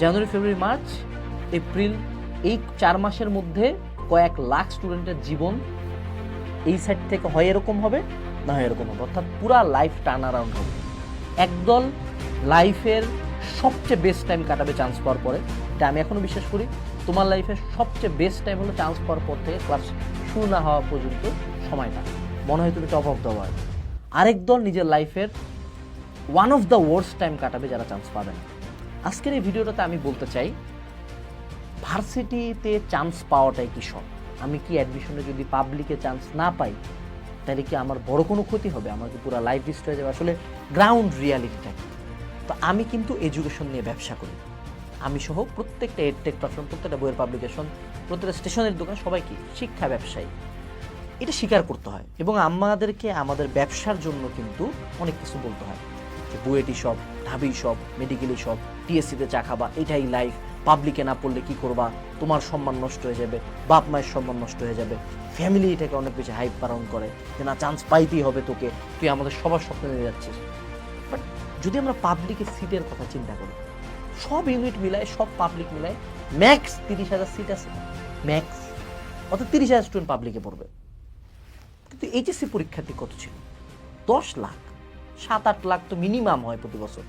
জানুয়ারি, ফেব্রুয়ারি, March, April, এই চার মাসের মধ্যে কয়েক লাখ স্টুডেন্টের জীবন এই সাইড থেকে হয় এরকম হবে, না হয় এরকম হবে। অর্থাৎ পুরা লাইফ টার্ন অ্যারাউন্ড হবে। একদল লাইফের সবচেয়ে বেস্ট টাইম কাটাবে চান্স পাওয়ার পরে। এটা আমি এখনও বিশ্বাস করি, তোমার লাইফের সবচেয়ে বেস্ট টাইম হলো চান্স পাওয়ার পর থেকে ক্লাস শুরু না হওয়া পর্যন্ত সময়টা। মনে হয় তুমি টপ অফ দ্য ওয়ার্ল্ড আরেক দল নিজের লাইফের one of the worst time কাটাবে যারা চান্স পাবে না। আজকের এই ভিডিওটাতে আমি বলতে চাই, ভার্সিটিতে চান্স পাওয়াটাই কি সব? আমি কি অ্যাডমিশনে যদি পাবলিকে চান্স না পাই, তাহলে কি আমার বড় কোনো ক্ষতি হবে? আমার কি পুরো লাইফ ডিস্ট হয়ে যাবে? আসলে গ্রাউন্ড রিয়ালিটিটা তো আমি কিন্তু এডুকেশন নিয়ে ব্যবসা করি। আমি সহ প্রত্যেকটা এডটেক প্ল্যাটফর্ম প্রত্যেকটা বইয়ের পাবলিকেশন প্রত্যেকটা স্টেশনের দোকান সবাই কি? শিক্ষা ব্যবসায়ী। এটা স্বীকার করতে হয় এবং আমাদেরকে আমাদের ব্যবসার জন্য কিন্তু অনেক কিছু বলতে হয়। যে বুয়েটি সব, ঢাবি সব মেডিকেলি সব টিএসসিতে চা খাবা, এটাই লাইফ পাবলিকে না পড়লে কি করবা? তোমার সম্মান নষ্ট হয়ে যাবে, বাপ মায়ের সম্মান নষ্ট হয়ে যাবে। ফ্যামিলি এটাকে অনেক বেশি হাইপ পালন করে যে, না চান্স পাইতেই হবে তোকে, তুই আমাদের সবার স্বপ্ন নিয়ে যাচ্ছিস। বাট যদি আমরা পাবলিকের সিটের কথা চিন্তা করি, সব ইউনিট মিলায়, সব পাবলিক মিলায় ম্যাক্স তিরিশ হাজার সিট আছে। ম্যাক্স অর্থাৎ তিরিশ হাজার স্টুডেন্ট পাবলিকে পড়বে। কিন্তু এইচএসসি পরীক্ষার্থী কত ছিল? দশ লাখ। সাত আট লাখ তো মিনিমাম হয় প্রতি বছর।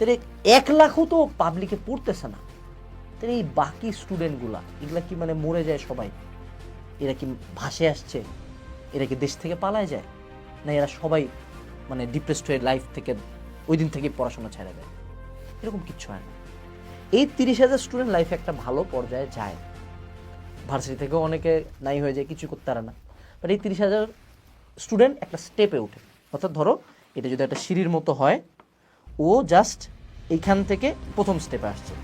তাহলে এক লাখও তো পাবলিকে পড়তেছে না। তাহলে এই বাকি স্টুডেন্টগুলা এগুলা কি মানে মরে যায় সবাই? এরা কি ভাসে আসছে? এরা কি দেশ থেকে পালায় যায়? না এরা সবাই মানে ডিপ্রেসড হয়ে লাইফ থেকে ওই দিন থেকে পড়াশোনা ছেড়ে দেয়? এরকম কিচ্ছু হয় না। এই তিরিশ হাজার স্টুডেন্ট লাইফে একটা ভালো পর্যায়ে যায়। ভার্সিটি থেকেও অনেকে নাই হয়ে যায়, কিছু করতে পারে না। বাট এই তিরিশ হাজার স্টুডেন্ট একটা স্টেপে ওঠে। অর্থাৎ ধরো, এটা যদি একটা সিঁড়ির মতো হয় ও জাস্ট এইখান থেকে প্রথম স্টেপে আসছে।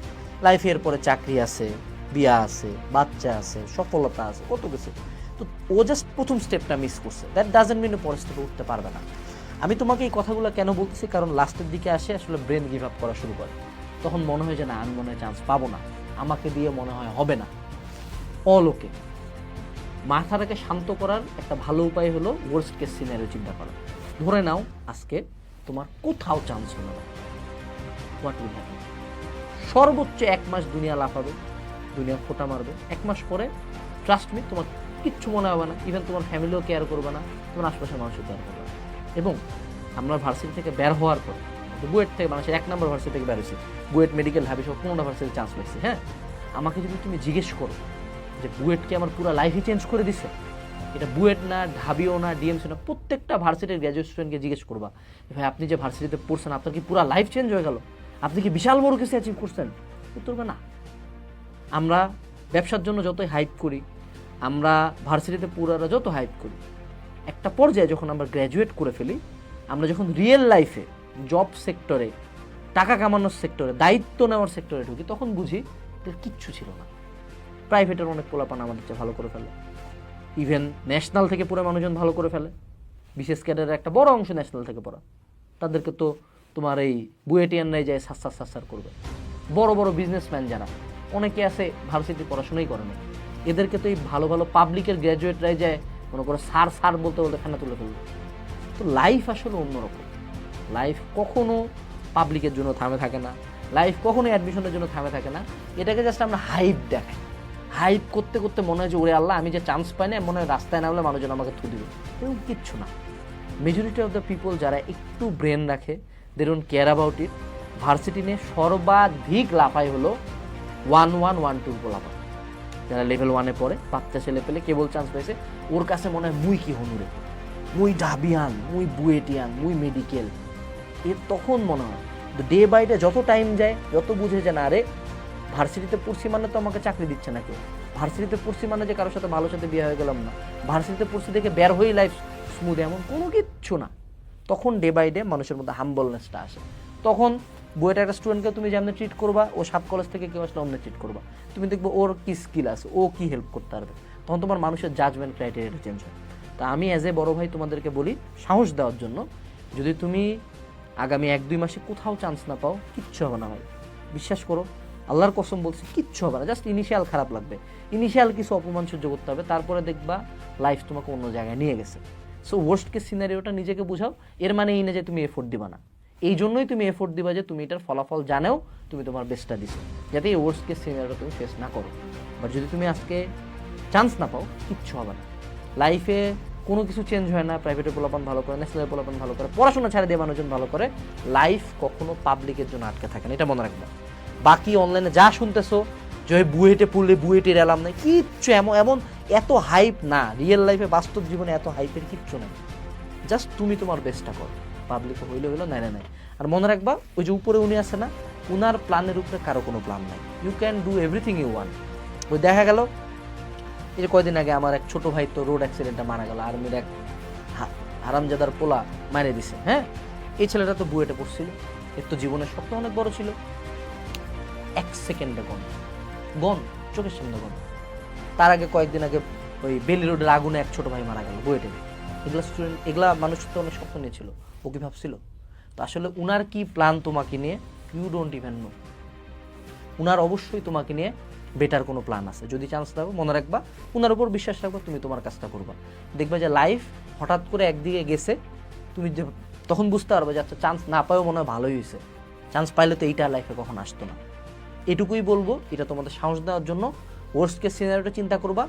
লাইফে এরপরে চাকরি আছে, বিয়া আছে, বাচ্চা আছে, সফলতা আছে, কত কিছু। তো ও জাস্ট প্রথম স্টেপটা মিস করছে। দ্যাট ডাজেন্ট মিন পরের স্টেপে উঠতে পারবে না। আমি তোমাকে এই কথাগুলো কেন বলতেছি? কারণ লাস্টের দিকে আসে, আসলে ব্রেন গিভ আপ করা শুরু করে। তখন মনে হয় যে না, আমি মনে হয় চান্স পাবো না। আমাকে দিয়ে মনে হয় হবে না। অল ওকে মাথাটাকে শান্ত করার একটা ভালো উপায় হলো ওয়ার্স্ট কেস সিনারিও চিন্তা করা। ধরে নাও আজকে তোমার কোথাও চান্স হলো না। হোয়াট উইল হ্যাপেন সর্বোচ্চ এক মাস দুনিয়া লাফাবে দুনিয়া ফোটা মারবে। এক মাস পরে ট্রাস্ট মি তোমার কিচ্ছু মনে হবে না। ইভেন তোমার ফ্যামিলিও কেয়ার করবে না। তোমার আশপাশের মানুষও কেয়ার করবে না। এবং আমরা ভার্সিটি থেকে বের হওয়ার পর বুয়েট থেকে বাংলাদেশের এক নম্বর ভার্সিটি থেকে বের হয়েছি। বুয়েট মেডিকেল হাবি সব পনেরোটা ভার্সিটি চান্স পাইছি হ্যাঁ? আমাকে যদি তুমি জিজ্ঞেস করো যে বুয়েটকে আমার পুরো লাইফই চেঞ্জ করে দিছে? এটা বুয়েট না, ঢাবিও না, ডিএমসি না, প্রত্যেকটা ভার্সিটির গ্র্যাজুয়েট স্টুডেন্টকে জিজ্ঞেস করবা ভাই, আপনি যে ভার্সিটিতে পড়ছেন, আপনার কি পুরো লাইফ চেঞ্জ হয়ে গেল? আপনি কি বিশাল বড় কিছু অ্যাচিভ করছেন? উত্তর না। আমরা ব্যবসার জন্য যতই হাইপ করি, আমরা ভার্সিটিতে পুরারা যত হাইপ করি, একটা পর্যায়ে যখন আমরা গ্র্যাজুয়েট করে ফেলি, আমরা যখন রিয়েল লাইফে জব সেক্টরে টাকা কামানোর সেক্টরে দায়িত্ব নেওয়ার সেক্টরে ঢুকি, তখন বুঝি কিচ্ছু ছিল না। প্রাইভেটের অনেক পোলাপান আমাদের চেয়ে ভালো করে ফেলে। ইভেন ন্যাশনাল থেকে পুরো মানুষজন ভালো করে ফেলে। বিশেষ ক্যাডারের একটা বড় অংশ ন্যাশনাল থেকে পড়া। তাদেরকে তো তোমার এই বুয়েটিয়ানরাই যায় সাসার সাসার করবে। বড় বড় বিজনেসম্যান যারা। অনেকে আছে ভার্সিটি পড়াশোনাই করে না। এদেরকে তো এই ভালো ভালো পাবলিকের গ্র্যাজুয়েটরাই যায়, মনে করো সার সার বলতে বলতে খানা তুলে ফেলবে। তো লাইফ আসলে অন্যরকম। লাইফ কখনো পাবলিকের জন্য থামে থাকে না। লাইফ কখনো অ্যাডমিশনের জন্য থামে থাকে না। এটাকে জাস্ট আমরা হাইপ দেখাই। হাইপ করতে করতে মনে হয় যে, ওরে আল্লাহ, আমি যে চান্স পাই না মনে হয় রাস্তায় নামলে মানুষজন আমাকে থু দিবে। এরকম কিচ্ছু না। মেজরিটি অফ দ্য পিপল যারা একটু ব্রেন রাখে they don't care about it varsity নিয়ে সর্বাধিক লাফাই হলো ওয়ান ওয়ান ওয়ান টুর লাফা যারা লেভেল ওয়ানে পড়ে, বাচ্চা ছেলে পেলে কেবল চান্স পাইছে? ওর কাছে মনে হয় মুই কি হনুরে? মুই ডাবিয়ান, মুই বুয়েটিয়ান, মুই মেডিকেল এর তখন মনে হয় ডে বাই ডে যত টাইম যায়, যত বুঝে যে, না রে ভার্সিটিতে পড়ছি মানে তো আমাকে চাকরি দিচ্ছে না কেউ। ভার্সিটিতে পড়ছি মানে যে কারোর সাথে ভালো সাথে বিয়ে হয়ে গেলাম না। ভার্সিটিতে পড়ছি দেখে বের হয়েই লাইফ স্মুথ এমন কোনো কিচ্ছু না। তখন ডে বাই ডে মানুষের মধ্যে হাম্বলনেসটা আসে। তখন বইটা একটা স্টুডেন্টকে তুমি যেমন ট্রিট করবা, ও সাব কলেজ থেকে কেউ আসলে অমনি ট্রিট করবা। তুমি দেখব ওর কি স্কিল আছে, ও কি হেল্প করতে পারবে। তখন তোমার মানুষের জাজমেন্ট ক্রাইটেরিয়াটা চেঞ্জ হয়। তা আমি অ্যাজ এ বড় ভাই তোমাদেরকে বলি, সাহস দেওয়ার জন্য যদি তুমি আগামী এক দুই মাসে কোথাও চান্স না পাও, কিচ্ছু হবে না ভাই। বিশ্বাস করো আল্লাহর কসম বলছি, কিচ্ছু হবে না জাস্ট ইনিশিয়াল খারাপ লাগবে। ইনিশিয়াল কিছু অপমান সহ্য করতে হবে, তারপরে দেখবা লাইফ তোমাকে অন্য জায়গায় নিয়ে গেছে। সো ওয়ার্স্ট কেস সিনারিওটা নিজেকে বুঝাও, এর মানে এই না যে তুমি এফোর্ট দিবা না। এই জন্যই তুমি এফোর্ট দিবা যে তুমি এটার ফলাফল জানেও তুমি তোমার বেস্টটা দিছো। যাতে এই ওয়ার্স কেস সিনারিওটা তুমি ফেস না করো। বাট যদি তুমি আজকে চান্স না পাও, কিচ্ছু হবে না। লাইফে কোনো কিছু চেঞ্জ হয় না প্রাইভেটের পোলাপান ভালো করে ন্যাশনালের পোলাপান ভালো করে, পড়াশোনা ছাড়া দিয়ে মানুষজন ভালো করে লাইফ কখনো পাবলিকের জন্য আটকে থাকে না। এটা মনে রাখবা। বাকি অনলাইনে যা শুনতেছো, যে বুয়েটে পড়লে বুয়েটের এলাম নাই কিচ্ছু এমন এমন এত হাইপ না রিয়েল লাইফে বাস্তব জীবনে এত হাইপের কিচ্ছু নেই। জাস্ট তুমি তোমার বেস্টটা করো। পাবলিক হইলে হইল, নাই নাই আর মনে রাখবা, ওই যে উপরে উনি আছে না, উনার প্ল্যানের উপরে কারও কোনো প্ল্যান নাই। You can do everything you want ওই দেখা গেল, এই যে কয়দিন আগে আমার এক ছোট ভাই তো রোড অ্যাক্সিডেন্টে মারা গেল আর্মির এক হারামজাদার পোলা মারে দিছে হ্যাঁ? এই ছেলেটা তো বুয়েটে পড়ছিল। এর তো জীবনের স্বপ্ন অনেক বড় ছিল। এক সেকেন্ডে গন গন চোখের সামনে গন তার আগে কয়েকদিন আগে ওই বেলি রোডের আগুনে এক ছোট ভাই মারা গেল, বুয়েটে এগুলা স্টুডেন্ট এগুলা মানুষ তো অনেক স্বপ্ন নিয়েছিল, ও কি ভাবছিল? তো আসলে উনার কি প্ল্যান তোমাকে নিয়ে? ইউ ডোন্ট ইভেন নো উনার অবশ্যই তোমাকে নিয়ে বেটার কোনো প্ল্যান আছে। যদি চান্স দাও, মনে রাখবা, উনার উপর বিশ্বাস রাখবা, তুমি তোমার কাজটা করবা। দেখবা যে লাইফ হঠাৎ করে একদিকে গেছে, তুমি যে তখন বুঝতে পারবে যে আচ্ছা চান্স না পাওয়া মনে হয় ভালোই হয়েছে। চান্স পাইলে তো এইটা লাইফে কখন আসতো না। এটুকুই বলব, এটা তোমাদের সাহস দেওয়ার জন্য। ওয়ার্স্ট কেস সিনারিওটা চিন্তা করবা।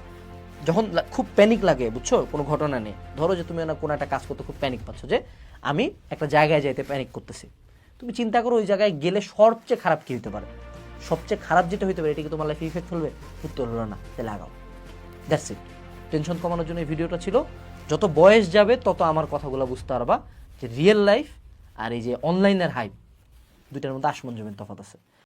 যখন খুব প্যানিক লাগে, বুঝছ? কোনো ঘটনা নেই। ধরো যে তুমি কোনো একটা কাজ করতে খুব প্যানিক পাচ্ছ যে, আমি একটা জায়গায় যাইতে প্যানিক করতেছি। তুমি চিন্তা করো ওই জায়গায় গেলে সবচেয়ে খারাপ কী হতে পারে? সবচেয়ে খারাপ যেটা হতে পারে, এটা কি তোমার লাইফে ইফেক্ট ফেলবে? উত্তর হলো না। তাহলে লাগাও। দ্যাটস ইট টেনশন কমানোর জন্য এই ভিডিওটা ছিল। যত বয়স যাবে, তত আমার কথাগুলো বুঝতে পারবা যে রিয়েল লাইফ আর এই যে অনলাইনের হাইপ দুইটার মধ্যে আসমন জমিন তফাত আছে।